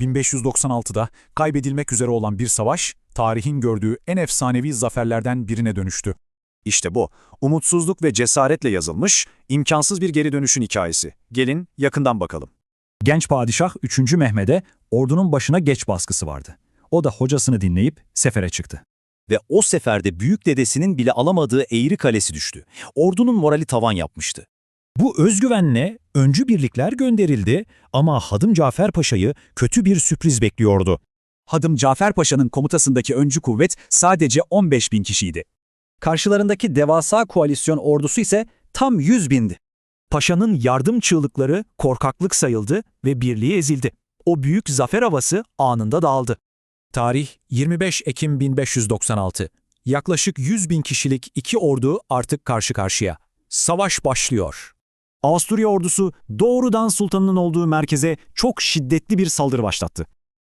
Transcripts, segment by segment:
1596'da kaybedilmek üzere olan bir savaş, tarihin gördüğü en efsanevi zaferlerden birine dönüştü. İşte bu, umutsuzluk ve cesaretle yazılmış, imkansız bir geri dönüşün hikayesi. Gelin yakından bakalım. Genç padişah 3. Mehmet'e ordunun başına geç baskısı vardı. O da hocasını dinleyip sefere çıktı. Ve o seferde büyük dedesinin bile alamadığı Eğri Kalesi düştü. Ordunun morali tavan yapmıştı. Bu özgüvenle öncü birlikler gönderildi ama Hadım Cafer Paşa'yı kötü bir sürpriz bekliyordu. Hadım Cafer Paşa'nın komutasındaki öncü kuvvet sadece 15 bin kişiydi. Karşılarındaki devasa koalisyon ordusu ise tam 100 bindi. Paşa'nın yardım çığlıkları korkaklık sayıldı ve birliği ezildi. O büyük zafer havası anında dağıldı. Tarih 25 Ekim 1596. Yaklaşık 100 bin kişilik iki ordu artık karşı karşıya. Savaş başlıyor. Avusturya ordusu doğrudan sultanın olduğu merkeze çok şiddetli bir saldırı başlattı.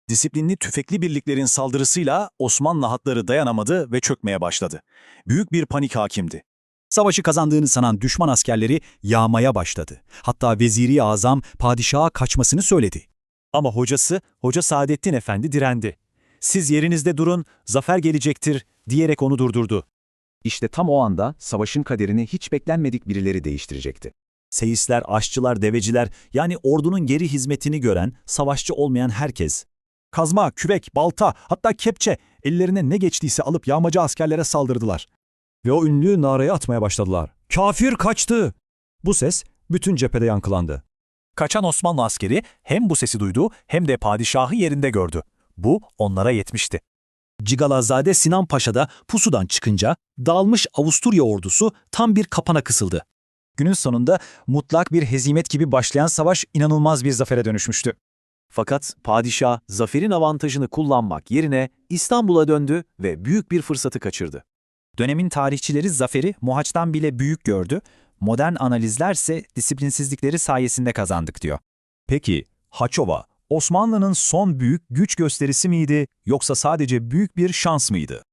Disiplinli tüfekli birliklerin saldırısıyla Osmanlı hatları dayanamadı ve çökmeye başladı. Büyük bir panik hakimdi. Savaşı kazandığını sanan düşman askerleri yağmaya başladı. Hatta Veziri Azam padişaha kaçmasını söyledi. Ama hocası, Hoca Saadettin Efendi direndi. Siz yerinizde durun, zafer gelecektir diyerek onu durdurdu. İşte tam o anda savaşın kaderini hiç beklenmedik birileri değiştirecekti. Seyisler, aşçılar, deveciler yani ordunun geri hizmetini gören, savaşçı olmayan herkes. Kazma, kürek, balta, hatta kepçe ellerine ne geçtiyse alıp yağmacı askerlere saldırdılar. Ve o ünlü narayı atmaya başladılar. Kafir kaçtı! Bu ses bütün cephede yankılandı. Kaçan Osmanlı askeri hem bu sesi duydu hem de padişahı yerinde gördü. Bu onlara yetmişti. Cigalazade Sinan Paşa da pusudan çıkınca dağılmış Avusturya ordusu tam bir kapana kısıldı. Günün sonunda mutlak bir hezimet gibi başlayan savaş inanılmaz bir zafere dönüşmüştü. Fakat padişah zaferin avantajını kullanmak yerine İstanbul'a döndü ve büyük bir fırsatı kaçırdı. Dönemin tarihçileri zaferi Mohaç'tan bile büyük gördü, modern analizlerse disiplinsizlikleri sayesinde kazandık diyor. Peki, Haçova, Osmanlı'nın son büyük güç gösterisi miydi yoksa sadece büyük bir şans mıydı?